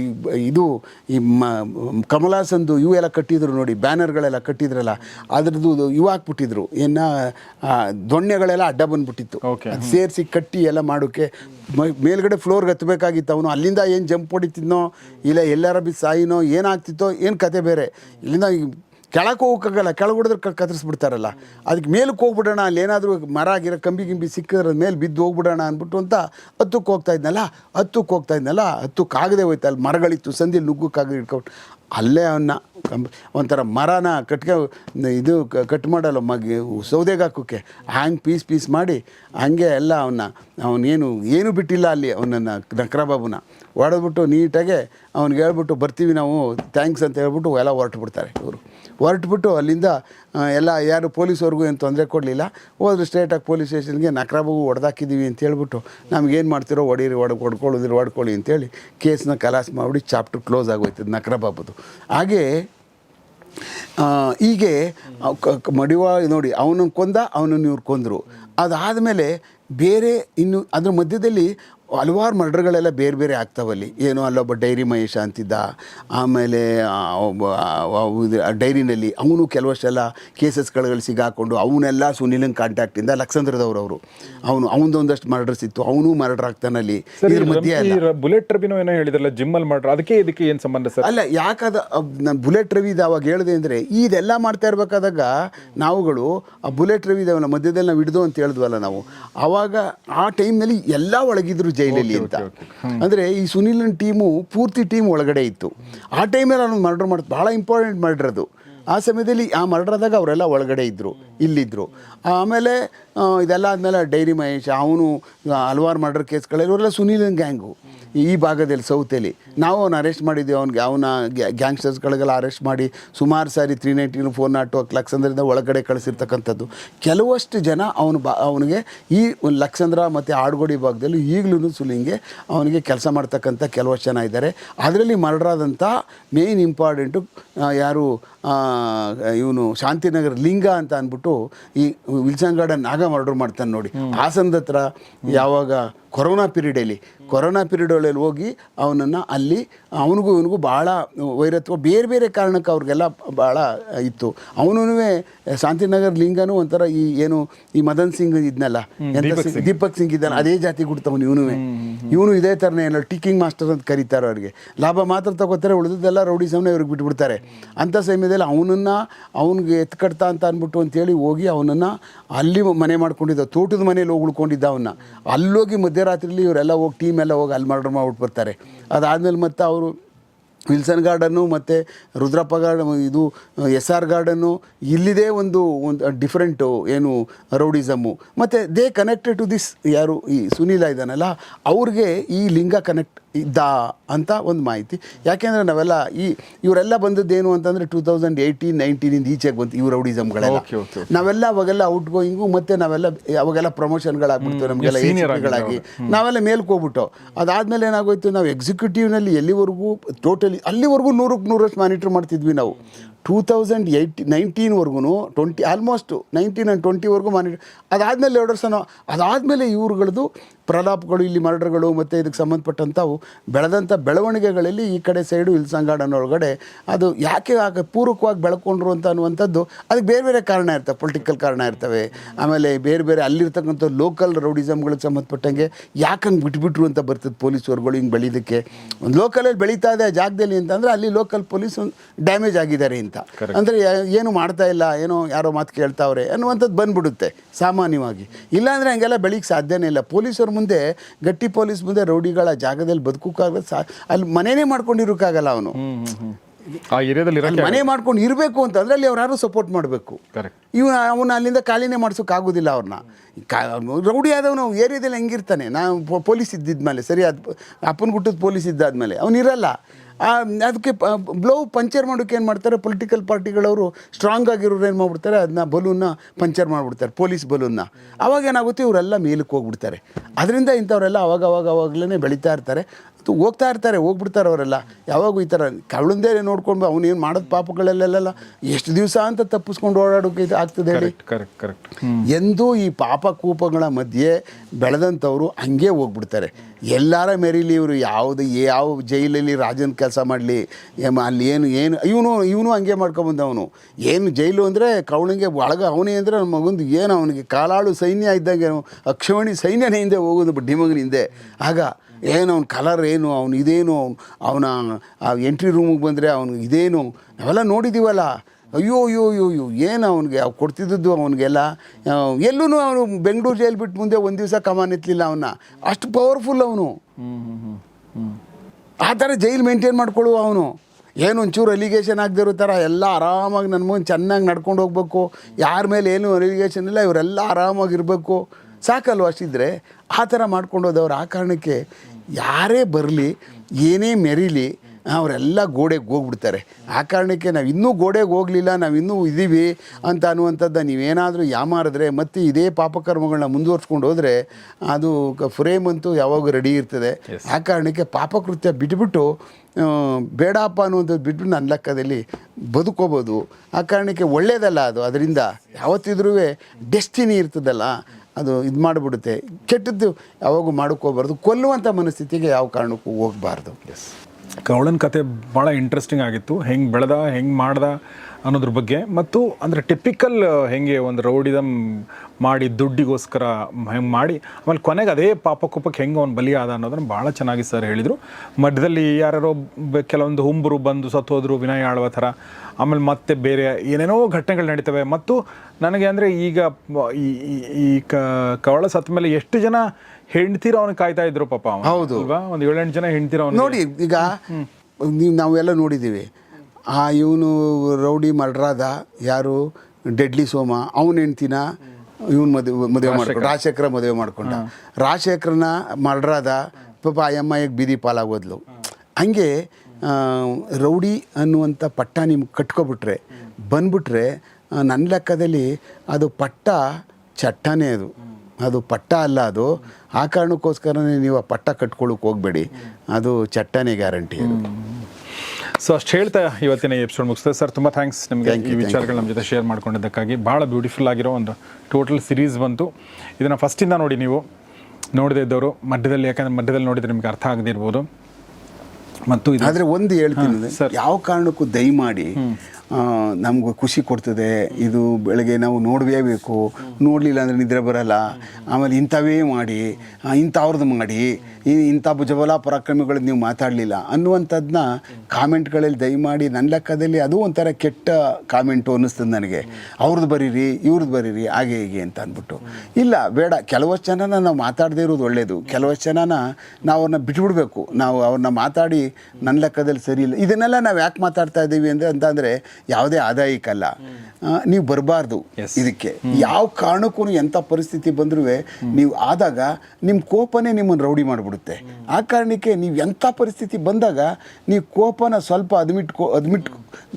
ಇದು ಈ ಮ ಕಮಲಾಸಂದು ಇವು ಎಲ್ಲ ಕಟ್ಟಿದ್ರು ನೋಡಿ ಬ್ಯಾನರ್ಗಳೆಲ್ಲ ಕಟ್ಟಿದ್ರಲ್ಲ ಅದ್ರದ್ದು ಇವು ಹಾಕ್ಬಿಟ್ಟಿದ್ರು. ಏನು ದೊಣ್ಣೆಗಳೆಲ್ಲ ಅಡ್ಡ ಬಂದ್ಬಿಟ್ಟಿತ್ತು. ಅದು ಸೇರಿಸಿ ಕಟ್ಟಿ ಎಲ್ಲ ಮಾಡೋಕ್ಕೆ ಮ- ಮೇಲ್ಗಡೆ ಫ್ಲೋರ್ಗೆ ಹತ್ತಬೇಕಾಗಿತ್ತು ಅವನು. ಅಲ್ಲಿಂದ ಏನು ಜಂಪ್ ಹೊಡಿತಿದ್ನೋ ಇಲ್ಲ ಎಲ್ಲಾರ ಬಿ ಸಾಯಿನೋ ಏನಾಗ್ತಿತ್ತೋ ಏನು ಕತೆ ಬೇರೆ. ಇಲ್ಲಿಂದ ಈ ಕೆಳಕ್ಕೆ ಹೋಗೋಕ್ಕಾಗಲ್ಲ ಕೆಳಗೆ ಹೊಡೆದ್ರೆ ಕ ಕತ್ತರಿಸ್ಬಿಡ್ತಾರಲ್ಲ. ಅದಕ್ಕೆ ಮೇಲಕ್ಕೆ ಹೋಗ್ಬಿಡೋಣ, ಅಲ್ಲಿ ಏನಾದರೂ ಮರ, ಗಿರ, ಕಂಬಿ ಗಿಂಬಿ ಸಿಕ್ಕಿದ್ರೆ ಮೇಲೆ ಬಿದ್ದು ಹೋಗ್ಬಿಡೋಣ ಅಂದ್ಬಿಟ್ಟು ಅಂತ ಹತ್ತಕ್ಕೆ ಹೋಗ್ತಾ ಇದ್ನಲ್ಲ, ಹತ್ತಕ್ಕೆ ಹೋಗ್ತಾ ಇದ್ನಲ್ಲ, ಹತ್ತಕ್ಕೆ ಆಗದೆ ಹೋಯ್ತು. ಅಲ್ಲಿ ಮರಗಳಿತ್ತು ಸಂಧಿ ನುಗ್ಗಕ್ಕಾಗ ಇಟ್ಕೊಂಡು ಅಲ್ಲೇ ಅವನ್ನ ಒಂಥರ ಮರನ ಕಟ್ಗೆ ಇದು ಕಟ್ ಮಾಡಲ್ಲ ಮಗ ಸೌದೆಗೆ ಹಾಕೋಕ್ಕೆ ಹ್ಯಾಂಗೆ ಪೀಸ್ ಪೀಸ್ ಮಾಡಿ, ಹಂಗೆ ಎಲ್ಲ ಅವನ್ನ ಅವನೇನು ಏನು ಬಿಟ್ಟಿಲ್ಲ ಅಲ್ಲಿ ಅವನನ್ನು ನಕ್ರಾ ಬಾಬುನ ಹೊಡೆದ್ಬಿಟ್ಟು ನೀಟಾಗೆ ಅವ್ನಿಗೆ ಹೇಳ್ಬಿಟ್ಟು, ಬರ್ತೀವಿ ನಾವು, ಥ್ಯಾಂಕ್ಸ್ ಅಂತ ಹೇಳ್ಬಿಟ್ಟು ಎಲ್ಲ ಹೊರಟು ಬಿಡ್ತಾರೆ ಇವರು. ಹೊರಟ್ಬಿಟ್ಟು ಅಲ್ಲಿಂದ ಎಲ್ಲ ಯಾರು ಪೊಲೀಸವ್ರಿಗೂ ಏನು ತೊಂದರೆ ಕೊಡಲಿಲ್ಲ. ಹೋದ್ರೆ ಸ್ಟ್ರೇಟಾಗಿ ಪೊಲೀಸ್ ಸ್ಟೇಷನ್ಗೆ ನಕ್ರಾಬಾಬು ಹೊಡೆದಾಕಿದ್ದೀವಿ ಅಂತ ಹೇಳ್ಬಿಟ್ಟು ನಮ್ಗೇನು ಮಾಡ್ತಿರೋ ಹೊಡೀರಿ, ಹೊಡ್, ಹೊಡ್ಕೊಳ್ಳೋದಿರಿ, ಹೊಡ್ಕೊಳ್ಳಿ ಅಂತೇಳಿ ಕೇಸ್ನ ಕಲಾಸ್ ಮಾಡಿಬಿಟ್ಟು ಚಾಪ್ಟರ್ ಕ್ಲೋಸ್ ಆಗೋಯ್ತದೆ ನಕ್ರಾಬಾಬುದು. ಹಾಗೆ ಹೀಗೆ ಮಡಿವ ನೋಡಿ ಅವನನ್ನು ಕೊಂದ ಅವನನ್ನು ಇವ್ರು ಕೊಂದರು. ಅದಾದಮೇಲೆ ಬೇರೆ ಇನ್ನು ಅದ್ರ ಮಧ್ಯದಲ್ಲಿ ಹಲವಾರು ಮರ್ಡರ್ಗಳೆಲ್ಲ ಬೇರೆ ಬೇರೆ ಆಗ್ತಾವಲ್ಲಿ. ಏನೋ ಅಲ್ಲೊಬ್ಬ ಡೈರಿ ಮಹೇಶ ಅಂತಿದ್ದ. ಆಮೇಲೆ ಡೈರಿನಲ್ಲಿ ಅವನು ಕೆಲವಷ್ಟೆಲ್ಲ ಕೇಸಸ್ಗಳಲ್ಲಿ ಸಿಗಾಕೊಂಡು ಅವನ್ನೆಲ್ಲ ಸುನಿಲನ್ ಕಾಂಟ್ಯಾಕ್ಟಿಂದ ಲಕ್ಷಂದ್ರದವ್ರು ಅವರು ಅವನು ಅವನದೊಂದಷ್ಟು ಮರ್ಡರ್ಸ್ ಇತ್ತು. ಅವನು ಮರ್ಡರ್ ಆಗ್ತಾನಲ್ಲಿ. ಇದ್ರ ಮಧ್ಯೆ ಅಲ್ಲ. ಬುಲೆಟ್ ರವಿನೂ ಏನೋ ಹೇಳಿದ್ರಲ್ಲ ಜಿಮ್ಮಲ್ಲಿ ಮಾಡ್ರ ಅದಕ್ಕೆ ಇದಕ್ಕೆ ಏನು ಸಂಬಂಧ ಸರ್? ಅಲ್ಲ ಯಾಕಾದ ನಾನು ಬುಲೆಟ್ ರವಿ ಅವಾಗ ಹೇಳಿದೆ ಅಂದರೆ ಇದೆಲ್ಲ ಮಾಡ್ತಾ ಇರಬೇಕಾದಾಗ ನಾವುಗಳು ಆ ಬುಲೆಟ್ ರವಿ ಇದಾವಲ್ಲ ಮಧ್ಯದಲ್ಲಿ ನಾವು ಹಿಡಿದು ಅಂತ ಹೇಳಿದ್ವಲ್ಲ ನಾವು. ಆವಾಗ ಆ ಟೈಮ್ನಲ್ಲಿ ಎಲ್ಲ ಒಳಗಿದ್ರು ಜೈಲಲ್ಲಿ ಅಂತ. ಅಂದರೆ ಈ ಸುನಿಲನ್ ಟೀಮು ಪೂರ್ತಿ ಟೀಮ್ ಒಳಗಡೆ ಇತ್ತು. ಆ ಟೈಮಲ್ಲಿ ಅವನು ಮರ್ಡರ್ ಮಾಡ್ತು ಭಾಳ ಇಂಪಾರ್ಟೆಂಟ್ ಮರ್ಡರ್ ಅದು. ಆ ಸಮಯದಲ್ಲಿ ಆ ಮರ್ಡರ್ ಆದಾಗ ಅವರೆಲ್ಲ ಒಳಗಡೆ ಇದ್ದರು ಇಲ್ಲಿದ್ದರು ಆಮೇಲೆ ಇದೆಲ್ಲ ಆದಮೇಲೆ ಡೈರಿ ಮಹೇಶ್, ಅವನು ಹಲವಾರು ಮರ್ಡರ್ ಕೇಸ್ಗಳು, ಇವರೆಲ್ಲ ಸುನೀಲನ್ ಗ್ಯಾಂಗು. ಈ ಭಾಗದಲ್ಲಿ, ಸೌತಲ್ಲಿ. ನಾವು ಅವ್ನು ಅರೆಸ್ಟ್ ಮಾಡಿದ್ದೀವಿ ಅವ್ನಿಗೆ, ಅವನ ಗ್ಯಾಂಗ್ಸ್ಟರ್ಸ್ಗಳಿಗೆಲ್ಲ ಅರೆಸ್ಟ್ ಮಾಡಿ, ಸುಮಾರು ಸಾರಿ ತ್ರೀ ನೈಂಟಿನ ಫೋರ್ ನಾಟ್ ಟು ಲಕ್ಷಂದ್ರಿಂದ ಒಳಗಡೆ ಕಳಿಸಿರ್ತಕ್ಕಂಥದ್ದು. ಕೆಲವಷ್ಟು ಜನ ಅವನು ಬಾ, ಅವನಿಗೆ ಈ ಒಂದು ಲಕ್ಷಂದ್ರ ಮತ್ತು ಆಡ್ಗೋಡಿ ಭಾಗದಲ್ಲಿ ಈಗಲೂ ಸುಲಿಂಗೆ ಅವನಿಗೆ ಕೆಲಸ ಮಾಡ್ತಕ್ಕಂಥ ಕೆಲವಷ್ಟು ಜನ ಇದ್ದಾರೆ. ಅದರಲ್ಲಿ ಮರ್ಡ್ರಾದಂಥ ಮೇಯ್ನ್ ಇಂಪಾರ್ಟೆಂಟು ಯಾರು ಇವನು ಶಾಂತಿನಗರ ಲಿಂಗ ಅಂತ ಅಂದ್ಬಿಟ್ಟು ಈ ವಿಲ್ಸನ್ ಗಾರ್ಡನ್ ನಾಗ ಮರ್ಡರ್ ಮಾಡ್ತಾನೆ ನೋಡಿ. ಹಾಸನದ ಹತ್ರ ಯಾವಾಗ ಕೊರೋನಾ ಪೀರಿಯಡಲ್ಲಿ ಕೊರೋನಾ ಪೀರಿಯಡಲ್ಲಿ ಹೋಗಿ ಅವನನ್ನು ಅಲ್ಲಿ ಅವನಿಗೂ ಇವನಿಗೂ ಭಾಳ ವೈರತ್ವ ಬೇರೆ ಬೇರೆ ಕಾರಣಕ್ಕೆ ಅವ್ರಿಗೆಲ್ಲ ಭಾಳ ಇತ್ತು. ಅವನೂ ಶಾಂತಿನಗರ್ ಲಿಂಗನೂ ಒಂಥರ ಈ ಏನು ಈ ಮದನ್ ಸಿಂಗ್ ಇದ್ನಲ್ಲ ದೀಪಕ್ ಸಿಂಗ್ ಇದ್ದಾನೆ ಅದೇ ಜಾತಿ ಗುಡ್ತವನು ಇವನು ಇವನು ಇದೇ ಥರನೇ ಏನಲ್ಲ ಟೀಕಿಂಗ್ ಮಾಸ್ಟರ್ ಅಂತ ಕರೀತಾರೆ ಅವ್ರಿಗೆ. ಲಾಭ ಮಾತ್ರ ತಗೋತಾರೆ ಉಳಿದದ್ದೆಲ್ಲ ರೌಡಿಸಮ್ನ ಇವ್ರಿಗೆ ಬಿಟ್ಬಿಡ್ತಾರೆ. ಅಂಥ ಸಮಯದಲ್ಲಿ ಅವನನ್ನು ಅವನಿಗೆ ಎತ್ಕಡ್ತಾ ಅಂತ ಅಂದ್ಬಿಟ್ಟು ಅಂತೇಳಿ ಹೋಗಿ ಅವನನ್ನು ಅಲ್ಲಿ ಮನೆ ಮಾಡ್ಕೊಂಡಿದ್ದ, ತೋಟದ ಮನೇಲಿ ಹೋಗಿ ಉಳ್ಕೊಂಡಿದ್ದ ಅವನ್ನ ಅಲ್ಲೋಗಿ ಮಧ್ಯರಾತ್ರಿಲಿ ಇವರೆಲ್ಲ ಹೋಗಿ ಟೀಮ್ ಎಲ್ಲ ಹೋಗಿ ಅಲ್ಲಿ ಮರ್ಡರ್ ಮಾಡ್ಬಿಟ್ಟು ಬರ್ತಾರೆ. ಅದಾದಮೇಲೆ ಮತ್ತೆ ಅವರು ವಿಲ್ಸನ್ ಗಾರ್ಡನ್ನು ಮತ್ತು ರುದ್ರಪ್ಪ ಗಾರ್ಡನ್ ಇದು ಎಸ್ ಆರ್ ಗಾರ್ಡನ್ನು ಇಲ್ಲಿದೆ ಒಂದು ಒಂದು ಡಿಫ್ರೆಂಟು ಏನು ರೌಡಿಸಮ್ಮು ಮತ್ತು ದೇ ಕನೆಕ್ಟೆಡ್ ಟು ದಿಸ್ ಯಾರು ಈ ಸುನೀಲ ಇದ್ದಾನಲ್ಲ ಅವ್ರಿಗೆ ಈ ಲಿಂಗ ಕನೆಕ್ಟ್ ಇದ್ದ ಅಂತ ಒಂದು ಮಾಹಿತಿ. ಯಾಕೆಂದರೆ ನಾವೆಲ್ಲ ಈ ಇವರೆಲ್ಲ ಬಂದದ್ದೇನು ಅಂತಂದರೆ ಟೂ ತೌಸಂಡ್ ಏಯ್ಟೀನ್ ನೈನ್ಟೀನಿಂದ ಈಚೆಗೆ ಬಂತು ಇವ್ರು ರೌಡಿಸಮ್ಗಳೆಲ್ಲ. Okay, ನಾವೆಲ್ಲ ಅವಾಗೆಲ್ಲ ಔಟ್ ಗೋಯಿಂಗು ಮತ್ತು ನಾವೆಲ್ಲ ಅವಾಗೆಲ್ಲ ಪ್ರಮೋಷನ್ಗಳಾಗ್ಬಿಡ್ತು ನಮಗೆಲ್ಲ ಏನಿಯರ್ಗಳಾಗಿ ಗಳಾಗಿ ನಾವೆಲ್ಲ ಮೇಲ್ಕೋಬಿಟ್ಟು ಹೋಗ್ಬಿಟ್ಟು ಅದಾದಮೇಲೆ ಏನಾಗೋಯ್ತು ನಾವು ಎಕ್ಸಿಕ್ಯೂಟಿವ್ನಲ್ಲಿ ಎಲ್ಲಿವರೆಗೂ ಟೋಟಲಿ ಅಲ್ಲಿವರೆಗೂ ನೂರಕ್ಕೆ ನೂರಷ್ಟು ಮಾನಿಟ್ರ್ ಮಾಡ್ತಿದ್ವಿ ನಾವು. ಟೂ ತೌಸಂಡ್ ಏಯ್ಟಿ ನೈನ್ಟೀನ್ವರೆಗೂ ಟ್ವೆಂಟಿ ಆಲ್ಮೋಸ್ಟ್ ನೈನ್ಟೀನ್ ಆ್ಯಂಡ್ ಟ್ವೆಂಟಿವರೆಗೂ ಮಾನಿ ಅದಾದಮೇಲೆ ಎರಡು ವರ್ಷ ಅದಾದಮೇಲೆ ಇವ್ರುಗಳದ್ದು ಪ್ರಲಾಪಗಳು, ಇಲ್ಲಿ ಮರ್ಡರ್ಗಳು ಮತ್ತು ಇದಕ್ಕೆ ಸಂಬಂಧಪಟ್ಟಂಥವು ಬೆಳೆದಂಥ ಬೆಳವಣಿಗೆಗಳಲ್ಲಿ ಈ ಕಡೆ ಸೈಡು ಇಲ್ಲಿ ಸಂಗಾಡನ ಒಳಗಡೆ ಅದು ಯಾಕೆ ಆಗ ಪೂರಕವಾಗಿ ಬೆಳ್ಕೊಂಡ್ರು ಅಂತ ಅನ್ನುವಂಥದ್ದು ಅದಕ್ಕೆ ಬೇರೆ ಬೇರೆ ಕಾರಣ ಇರ್ತವೆ ಪೊಲಿಟಿಕಲ್ ಕಾರಣ ಇರ್ತವೆ. ಆಮೇಲೆ ಬೇರೆ ಬೇರೆ ಅಲ್ಲಿರ್ತಕ್ಕಂಥ ಲೋಕಲ್ ರೌಡಿಸಮ್ಗಳಿಗೆ ಸಂಬಂಧಪಟ್ಟಂಗೆ ಯಾಕೆ ಹಂಗೆ ಬಿಟ್ಬಿಟ್ರು ಅಂತ ಬರ್ತದೆ ಪೊಲೀಸವ್ರುಗಳು ಹಿಂಗೆ ಬೆಳೀದಕ್ಕೆ. ಒಂದು ಲೋಕಲಲ್ಲಿ ಬೆಳೀತಾ ಇದೆ ಜಾಗದಲ್ಲಿ ಅಂತಂದರೆ ಅಲ್ಲಿ ಲೋಕಲ್ ಪೊಲೀಸ್ ಡ್ಯಾಮೇಜ್ ಆಗಿದ್ದಾರೆ ಅಂತ. ಅಂದರೆ ಏನು ಮಾಡ್ತಾ ಇಲ್ಲ ಏನೋ ಯಾರೋ ಮಾತು ಕೇಳ್ತಾವ್ರೆ ಅನ್ನುವಂಥದ್ದು ಬಂದ್ಬಿಡುತ್ತೆ ಸಾಮಾನ್ಯವಾಗಿ. ಇಲ್ಲಾಂದರೆ ಹಂಗೆಲ್ಲ ಬೆಳಿಗ್ಗೆ ಸಾಧ್ಯನೇ ಇಲ್ಲ. ಪೊಲೀಸರ ಮುಂದೆ ಗಟ್ಟಿ ಪೊಲೀಸ್ ಮುಂದೆ ರೌಡಿಗಳ ಜಾಗದಲ್ಲಿ ಬದುಕೋಕ್ಕಾಗಲ್ಲ ಸಾ ಅಲ್ಲಿ ಮನೆಯೇ ಮಾಡ್ಕೊಂಡಿರೋಕ್ಕಾಗಲ್ಲ ಅವನು. ಆ ಏರಿಯಾದಲ್ಲಿ ಅಲ್ಲಿ ಮನೆ ಮಾಡ್ಕೊಂಡು ಇರಬೇಕು ಅಂತಂದ್ರೆ ಅಲ್ಲಿ ಅವ್ರು ಯಾರು ಸಪೋರ್ಟ್ ಮಾಡಬೇಕು? ಇವನು ಅವನು ಅಲ್ಲಿಂದ ಖಾಲಿನೇ ಮಾಡ್ಸೋಕ್ಕಾಗೋದಿಲ್ಲ ಅವ್ರನ್ನ ಕಾ ರೌಡಿ ಆದವನು ಏರಿಯಾದಲ್ಲಿ ಹೆಂಗಿರ್ತಾನೆ. ಪೊ- ಪೊಲೀಸ್ ಇದ್ದಿದ್ಮೇಲೆ ಸರಿ ಅದು ಅಪ್ಪನ ಗುಟ್ಟದ ಪೊಲೀಸ್ ಇದ್ದಾದ್ಮೇಲೆ ಅವನಿರಲ್ಲ ಅದಕ್ಕೆ ಬ್ಲೌ ಪಂಚರ್ ಮಾಡೋಕೆ ಏನು ಮಾಡ್ತಾರೆ? ಪೊಲಿಟಿಕಲ್ ಪಾರ್ಟಿಗಳವರು ಸ್ಟ್ರಾಂಗ್ ಆಗಿರೋರು ಏನು ಮಾಡ್ಬಿಡ್ತಾರೆ? ಅದನ್ನ ಬಲೂನ್ನ ಪಂಚರ್ ಮಾಡಿಬಿಡ್ತಾರೆ ಪೊಲೀಸ್ ಬಲೂನ್ನ ಅವಾಗ ಏನಾಗುತ್ತೆ? ಇವರೆಲ್ಲ ಮೇಲಕ್ಕೆ ಹೋಗ್ಬಿಡ್ತಾರೆ. ಅದರಿಂದ ಇಂಥವರೆಲ್ಲ ಅವಾಗ ಅವಾಗ ಅವಾಗಲೇ ಬೆಳೀತಾ ಇರ್ತಾರೆ. ಅದು ಹೋಗ್ತಾ ಇರ್ತಾರೆ ಹೋಗ್ಬಿಡ್ತಾರೆ ಅವರೆಲ್ಲ. ಯಾವಾಗೂ ಈ ಥರ ಕವಳಂದೇ ನೋಡ್ಕೊಂಡು ಅವನೇನು ಮಾಡೋದು ಪಾಪಗಳಲ್ಲೆಲ್ಲ ಎಷ್ಟು ದಿವಸ ಅಂತ ತಪ್ಪಿಸ್ಕೊಂಡು ಓಡಾಡೋಕೆ ಇದು ಆಗ್ತದೆ ಹೇಳಿ? ಕರೆಕ್ಟ್ ಕರೆಕ್ಟ್ ಕರೆಕ್ಟ್ ಎಂದೂ ಈ ಪಾಪ ಕೂಪಗಳ ಮಧ್ಯೆ ಬೆಳೆದಂಥವರು ಹಂಗೆ ಹೋಗ್ಬಿಡ್ತಾರೆ. ಎಲ್ಲಾರ ಮೆರೀಲಿ ಇವರು. ಯಾವುದು ಯಾವ ಜೈಲಲ್ಲಿ ರಾಜನ ಕೆಲಸ ಮಾಡಲಿ ಅಲ್ಲಿ ಏನು ಏನು ಇವನು ಇವನು ಹಂಗೆ ಮಾಡ್ಕೊಂಬಂದವನು. ಏನು ಜೈಲು ಅಂದರೆ ಕವಳಿಗೆ ಒಳಗೆ ಅವನೇ ಅಂದರೆ ನಮ್ಮ ಮಗಂದು ಏನು ಅವನಿಗೆ ಕಾಲಾಳು ಸೈನ್ಯ ಇದ್ದಂಗೆ ಅಕ್ಷಮಣಿ ಸೈನ್ಯನೇ ಹಿಂದೆ ಹೋಗೋದು ಬಡ್ಡಿ ಮಗನ ಹಿಂದೆ. ಆಗ ಏನು ಅವ್ನ ಕಲರ್ ಏನು, ಅವ್ನು ಇದೇನು, ಅವನ ಎಂಟ್ರಿ ರೂಮಿಗೆ ಬಂದರೆ ಅವನು ಇದೇನು? ನಾವೆಲ್ಲ ನೋಡಿದ್ದೀವಲ್ಲ ಅಯ್ಯೋ ಅಯ್ಯೋ ಅಯ್ಯೋ ಅಯ್ಯೋ, ಏನು ಅವನಿಗೆ? ಅವು ಕೊಡ್ತಿದ್ದದ್ದು ಅವನಿಗೆಲ್ಲ. ಎಲ್ಲೂ ಅವನು ಬೆಂಗಳೂರು ಜೈಲು ಬಿಟ್ಟು ಮುಂದೆ ಒಂದು ದಿವಸ ಕಮಾನ್ ಎತ್ತಲಿಲ್ಲ ಅವನ್ನ ಅಷ್ಟು ಪವರ್ಫುಲ್ ಅವನು. ಆ ಥರ ಜೈಲು ಮೇಂಟೈನ್ ಮಾಡ್ಕೊಳ್ಳುವ ಅವನು. ಏನು ಒಂಚೂರು ಅಲಿಗೇಷನ್ ಆಗದಿರೋ ಥರ ಎಲ್ಲ ಆರಾಮಾಗಿ ನನ್ನ ಮುಂದೆ ಚೆನ್ನಾಗಿ ನಡ್ಕೊಂಡು ಹೋಗ್ಬೇಕು. ಯಾರ ಮೇಲೆ ಏನು ಅಲಿಗೇಷನ್ ಇಲ್ಲ, ಇವರೆಲ್ಲ ಆರಾಮಾಗಿರ್ಬೇಕು ಸಾಕಲ್ವ ಅಷ್ಟಿದ್ರೆ? ಆ ಥರ ಮಾಡ್ಕೊಂಡು ಹೋದವ್ರು ಆ ಕಾರಣಕ್ಕೆ ಯಾರೇ ಬರಲಿ, ಏನೇ ಮೆರೀಲಿ ಅವರೆಲ್ಲ ಗೋಡೆಗೆ ಹೋಗ್ಬಿಡ್ತಾರೆ. ಆ ಕಾರಣಕ್ಕೆ ನಾವು ಇನ್ನೂ ಗೋಡೆಗೆ ಹೋಗಲಿಲ್ಲ ನಾವು ಇನ್ನೂ ಇದ್ದೀವಿ ಅಂತ ಅನ್ನುವಂಥದ್ದು ನೀವೇನಾದರೂ ಯಾಮಾರಿದ್ರೆ ಮತ್ತೆ ಇದೇ ಪಾಪಕರ್ಮಗಳನ್ನ ಮುಂದುವರ್ಸ್ಕೊಂಡು ಹೋದರೆ ಅದು ಫ್ರೇಮ್ ಅಂತೂ ಯಾವಾಗ ರೆಡಿ ಇರ್ತದೆ. ಆ ಕಾರಣಕ್ಕೆ ಪಾಪಕೃತ್ಯ ಬಿಟ್ಬಿಟ್ಟು ಬೇಡಪ್ಪ ಅನ್ನುವಂಥದ್ದು ಬಿಟ್ಬಿಟ್ಟು ನನ್ನ ಲೆಕ್ಕದಲ್ಲಿ ಬದುಕೋಬೋದು. ಆ ಕಾರಣಕ್ಕೆ ಒಳ್ಳೆಯದಲ್ಲ ಅದು. ಅದರಿಂದ ಯಾವತ್ತಿದ್ರೂ ಡೆಸ್ಟಿನಿ ಇರ್ತದಲ್ಲ ಅದು ಇದು ಮಾಡಿಬಿಡುತ್ತೆ. ಕೆಟ್ಟದ್ದು ಯಾವಾಗೂ ಮಾಡೋಕ್ಕೋಗ್ಬಾರ್ದು ಕೊಲ್ಲುವಂಥ ಮನಸ್ಥಿತಿಗೆ ಯಾವ ಕಾರಣಕ್ಕೂ ಹೋಗಬಾರ್ದು. ಕವಳನ್ ಕತೆ ಭಾಳ ಇಂಟ್ರೆಸ್ಟಿಂಗ್ ಆಗಿತ್ತು. ಹೆಂಗೆ ಬೆಳೆದ, ಹೆಂಗೆ ಮಾಡ್ದ ಅನ್ನೋದ್ರ ಬಗ್ಗೆ. ಮತ್ತು ಅಂದರೆ ಟಿಪಿಕಲ್ ಹೆಂಗೆ ಒಂದು ರೌಡಿದಮ್ ಮಾಡಿ ದುಡ್ಡಿಗೋಸ್ಕರ ಹೆಂಗೆ ಮಾಡಿ, ಆಮೇಲೆ ಕೊನೆಗೆ ಅದೇ ಪಾಪ ಕುಪ್ಪಕ್ಕೆ ಹೆಂಗೆ ಅವ್ನು ಬಲಿಯಾದ ಅನ್ನೋದನ್ನು ಭಾಳ ಚೆನ್ನಾಗಿ ಸರ್ ಹೇಳಿದರು. ಮಧ್ಯದಲ್ಲಿ ಯಾರ್ಯಾರೋ ಕೆಲವೊಂದು ಹುಂಬರು ಬಂದು ಸತ್ತೋದ್ರು ವಿನಯ ಆಳುವ ಥರ. ಆಮೇಲೆ ಮತ್ತೆ ಬೇರೆ ಏನೇನೋ ಘಟನೆಗಳು ನಡೀತವೆ. ಮತ್ತು ನನಗೆ ಅಂದರೆ ಈಗ, ಈ, ಈ- ಈ ಕ, ಕವಳ ಸತ್ತ ಮೇಲೆ ಎಷ್ಟು ಜನ ಹೆಂಡ್ತಿರ ಅವನು ಕಾಯ್ತಾ ಇದ್ರು ಪಾಪ ಹೌದು. ಒಂದು ಏಳೆಂಟು ಜನ ಹೆಂಡ್ತಿರ ನೋಡಿ ಈಗ ನೀವು ನಾವೆಲ್ಲ ನೋಡಿದ್ದೀವಿ. ಆ ಇವನು ರೌಡಿ ಮಲ್ರಾದ ಯಾರು? ಡೆಡ್ಲಿ ಸೋಮ. ಅವನ ಹೆಂಡ್ತಿನ ಇವನು ಮದುವೆ ಮದುವೆ ಮಾಡ್ಕೊಂಡು ರಾಜಶೇಖರ ಮದುವೆ ಮಾಡ್ಕೊಂಡ. ರಾಜಶೇಖರನ ಮಲ್ರಾದ ಪಾಪ ಆ ಅಮ್ಮಾಯಿಗೆ ಬೀದಿ ಪಾಲಾಗೋದ್ಲು. ಹಂಗೆ ರೌಡಿ ಅನ್ನುವಂಥ ಪಟ್ಟ ನಿಮ್ಗೆ ಕಟ್ಕೊಬಿಟ್ರೆ ಬಂದ್ಬಿಟ್ರೆ ನನ್ನ ಲೆಕ್ಕದಲ್ಲಿ ಅದು ಪಟ್ಟ ಚಟ್ಟನೇ ಅದು. ಅದು ಪಟ್ಟ ಅಲ್ಲ ಅದು. ಆ ಕಾರಣಕ್ಕೋಸ್ಕರನೇ ನೀವು ಆ ಪಟ್ಟ ಕಟ್ಕೊಳ್ಳೋಕೆ ಹೋಗಬೇಡಿ. ಅದು ಚಟ್ಟನೇ ಗ್ಯಾರಂಟಿ ಅದು. ಸೊ ಅಷ್ಟು ಹೇಳ್ತಾ ಇವತ್ತಿನ ಎಪಿಸೋಡ್ ಮುಗಿಸ್ತದೆ ಸರ್ ತುಂಬ ಥ್ಯಾಂಕ್ಸ್ ನಿಮಗೆ ಈ ವಿಚಾರಗಳು ನಮ್ಮ ಜೊತೆ ಶೇರ್ ಮಾಡ್ಕೊಂಡಿದ್ದಕ್ಕಾಗಿ. ಭಾಳ ಬ್ಯೂಟಿಫುಲ್ ಆಗಿರೋ ಒಂದು ಟೋಟಲ್ ಸಿರೀಸ್ ಬಂತು. ಇದನ್ನು ಫಸ್ಟಿಂದ ನೋಡಿ ನೀವು. ನೋಡದೇ ಇದ್ದವರು ಮಧ್ಯದಲ್ಲಿ ಯಾಕಂದ್ರೆ ಮಧ್ಯದಲ್ಲಿ ನೋಡಿದ್ರೆ ನಿಮಗೆ ಅರ್ಥ ಆಗದಿರ್ಬೋದು. ಮತ್ತು ಇದು ಆದರೆ ಒಂದು ಹೇಳ್ತೀನಿ ಸರ್. ಯಾವ ಕಾರಣಕ್ಕೂ ದಯಮಾಡಿ ನಮ್ಗೆ ಖುಷಿ ಕೊಡ್ತದೆ. ಇದು ಬೆಳಗ್ಗೆ ನಾವು ನೋಡಲೇಬೇಕು ನೋಡಲಿಲ್ಲ ಅಂದರೆ ನಿದ್ರೆ ಬರಲ್ಲ. ಆಮೇಲೆ ಇಂಥವೇ ಮಾಡಿ ಇಂಥವ್ರದ್ದು ಮಾಡಿ. ಈ ಇಂಥ ಭುಜಬಲ ಪರಾಕ್ರಮಿಗಳು ನೀವು ಮಾತಾಡಲಿಲ್ಲ ಅನ್ನುವಂಥದ್ದನ್ನ ಕಾಮೆಂಟ್ಗಳಲ್ಲಿ ದಯಮಾಡಿ ನನ್ನ ಲೆಕ್ಕದಲ್ಲಿ ಅದು ಒಂಥರ ಕೆಟ್ಟ ಕಾಮೆಂಟು ಅನ್ನಿಸ್ತದೆ ನನಗೆ. ಅವ್ರದ್ದು ಬರೀರಿ, ಇವ್ರದ್ದು ಬರೀರಿ, ಹಾಗೆ ಹೀಗೆ ಅಂತ ಅಂದ್ಬಿಟ್ಟು. ಇಲ್ಲ, ಬೇಡ. ಕೆಲವಷ್ಟು ಜನನ ನಾವು ಮಾತಾಡದೇ ಇರೋದು ಒಳ್ಳೆಯದು ಕೆಲವಷ್ಟು ಜನನ ನಾವು ಅವ್ರನ್ನ ಬಿಟ್ಬಿಡ್ಬೇಕು. ನಾವು ಅವ್ರನ್ನ ಮಾತಾಡಿ ನನ್ನ ಲೆಕ್ಕದಲ್ಲಿ ಸರಿ ಇಲ್ಲ. ಇದನ್ನೆಲ್ಲ ನಾವು ಯಾಕೆ ಮಾತಾಡ್ತಾ ಇದ್ದೀವಿ ಅಂದರೆ ಅಂತಂದರೆ ಯಾವುದೇ ಆದಾಯಕ್ಕಲ್ಲ ನೀವು ಬರಬಾರ್ದು ಇದಕ್ಕೆ. ಯಾವ ಕಾರಣಕ್ಕೂ ಎಂಥ ಪರಿಸ್ಥಿತಿ ಬಂದರೂ ನೀವು ಆದಾಗ ನಿಮ್ಮ ಕೋಪನೇ ನಿಮ್ಮನ್ನು ರೌಡಿ ಮಾಡಿಬಿಡುತ್ತೆ. ಆ ಕಾರಣಕ್ಕೆ ನೀವು ಎಂಥ ಪರಿಸ್ಥಿತಿ ಬಂದಾಗ ನೀವು ಕೋಪನ ಸ್ವಲ್ಪ ಅದ್ಮಿಟ್ಕೋ ಅದ್ಮಿಟ್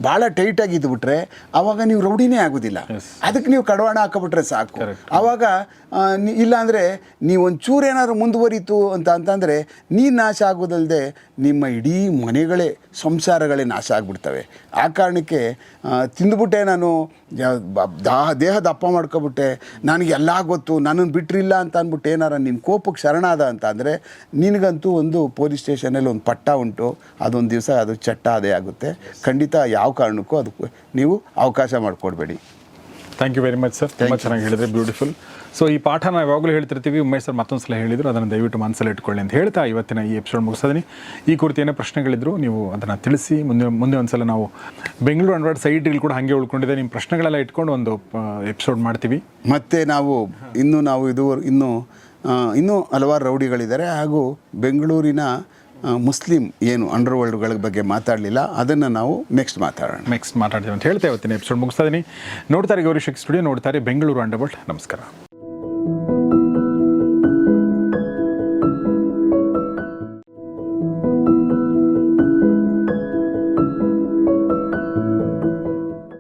ಭಾಳ ಟೈಟಾಗಿ ಇದ್ಬಿಟ್ರೆ ಆವಾಗ ನೀವು ರೌಡಿನೇ ಆಗೋದಿಲ್ಲ. ಅದಕ್ಕೆ ನೀವು ಕಡವಾಣ ಹಾಕೊಬಿಟ್ರೆ ಸಾಕು. ಅವಾಗ ಆವಾಗ ಇಲ್ಲಾಂದರೆ ನೀವು ಒಂಚೂರು ಏನಾದ್ರು ಮುಂದುವರಿತು ಅಂತ ಅಂತಂದರೆ ನೀನು ನಾಶ ಆಗೋದಲ್ಲದೆ ನಿಮ್ಮ ಇಡೀ ಮನೆಗಳೇ ಸಂಸಾರಗಳೇ ನಾಶ ಆಗಿಬಿಡ್ತವೆ. ಆ ಕಾರಣಕ್ಕೆ ತಿಂದುಬಿಟ್ಟೆ ನಾನು ದೇಹ ದಪ್ಪ ಮಾಡ್ಕೊಬಿಟ್ಟೆ ನನಗೆ ಎಲ್ಲ ಗೊತ್ತು ನನ್ನನ್ನು ಬಿಟ್ಟಿರಿಲ್ಲ ಅಂತ ಅಂದ್ಬಿಟ್ಟು ಏನಾರ ನಿನ್ನ ಕೋಪಕ್ಕೆ ಶರಣಾದ ಅಂತ ಅಂದರೆ ನಿನಗಂತೂ ಒಂದು ಪೊಲೀಸ್ ಸ್ಟೇಷನಲ್ಲಿ ಒಂದು ಪಟ್ಟ ಉಂಟು ಅದೊಂದು ದಿವಸ ಅದು ಚಟ್ಟ ಅದೇ ಆಗುತ್ತೆ. ಖಂಡಿತ ಯಾವ ಕಾರಣಕ್ಕೂ ಅದಕ್ಕೆ ನೀವು ಅವಕಾಶ ಮಾಡಿಕೊಡ್ಬೇಡಿ. Thank you very much sir ತುಂಬ ಚೆನ್ನಾಗಿ ಹೇಳಿದ್ರೆ. ಬ್ಯೂಟಿಫುಲ್ ಸೊ ಈ ಪಾಠ ನಾವು ಯಾವಾಗಲೂ ಹೇಳ್ತಿರ್ತೀವಿ. ಉಮೇಶ್ ಸರ್ ಮತ್ತೊಂದು ಸಲ ಹೇಳಿದ್ರು. ಅದನ್ನು ದಯವಿಟ್ಟು ಮನಸ್ಸಲ್ಲಿ ಇಟ್ಕೊಳ್ಳಿ ಅಂತ ಹೇಳ್ತಾ ಇವತ್ತಿನ ಈ ಎಪಿಸೋಡ್ ಮುಗಿಸೋದೀನಿ. ಈ ಕುರಿತು ಏನೇ ಪ್ರಶ್ನೆಗಳಿದ್ರು ನೀವು ಅದನ್ನು ತಿಳಿಸಿ. ಮುಂದೆ ಮುಂದೆ ಒಂದು ಸಲ ನಾವು ಬೆಂಗಳೂರು ಅಂಡ್ವಾಡ್ ಸೈಟ್ಗಳು ಕೂಡ ಹಾಗೆ ಉಳ್ಕೊಂಡಿದೆ. ನಿಮ್ಮ ಪ್ರಶ್ನೆಗಳೆಲ್ಲ ಇಟ್ಕೊಂಡು ಒಂದು ಎಪಿಸೋಡ್ ಮಾಡ್ತೀವಿ. ಮತ್ತು ನಾವು ಇನ್ನೂ ನಾವು ಇದು ಇನ್ನೂ ಇನ್ನೂ ಹಲವಾರು ರೌಡಿಗಳಿದ್ದಾರೆ. ಹಾಗೂ ಬೆಂಗಳೂರಿನ ಮುಸ್ಲಿಂ ಏನು ಅಂಡರ್ ವರ್ಲ್ಡ್ಗಳ ಬಗ್ಗೆ ಮಾತಾಡಲಿಲ್ಲ. ಅದನ್ನು ನಾವು ನೆಕ್ಸ್ಟ್ ಮಾತಾಡೋಣ. ನೆಕ್ಸ್ಟ್ ಮಾತಾಡ್ತೀವಿ ಅಂತ ಹೇಳ್ತಾ ಇವತ್ತಿನ ಎಪಿಸೋಡ್ ಮುಗಿಸ್ತಾ ಇದ್ದೀನಿ ನೋಡ್ತಾರೆ ಗೌರಿ ಶೆಕ್ ಸ್ಟುಡಿಯೋ ನೋಡ್ತಾರೆ ಬೆಂಗಳೂರು ಅಂಡರ್ ವರ್ಲ್ಡ್ ನಮಸ್ಕಾರ.